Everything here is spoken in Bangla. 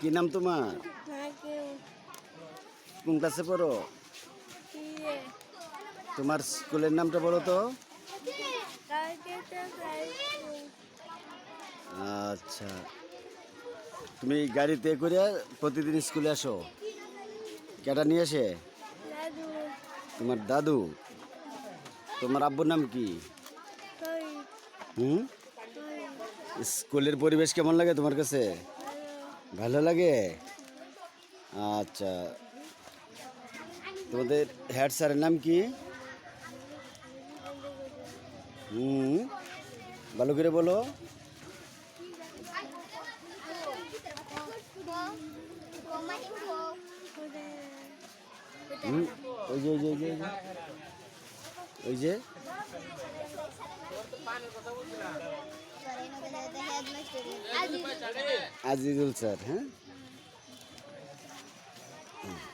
কি নাম তোমার? কোন ক্লাসে পড়ো? তোমার স্কুলের নামটা বলো তো। আচ্ছা। তুমি গাড়িতে করে প্রতিদিন স্কুলে আসো? কেটা নিয়ে আসে? তোমার দাদু? তোমার আব্বুর নাম কি? হুম? স্কুলের পরিবেশ কেমন লাগে তোমার কাছে? ভালো লাগে? আচ্ছা। তোমাদের হেড স্যারের নাম কি? হুম, ভালো করে বলো। ওই যে ওই যে ওই যে। ওই যে। আজিজুল স্যার হ্যাঁ? হ্যাঁ?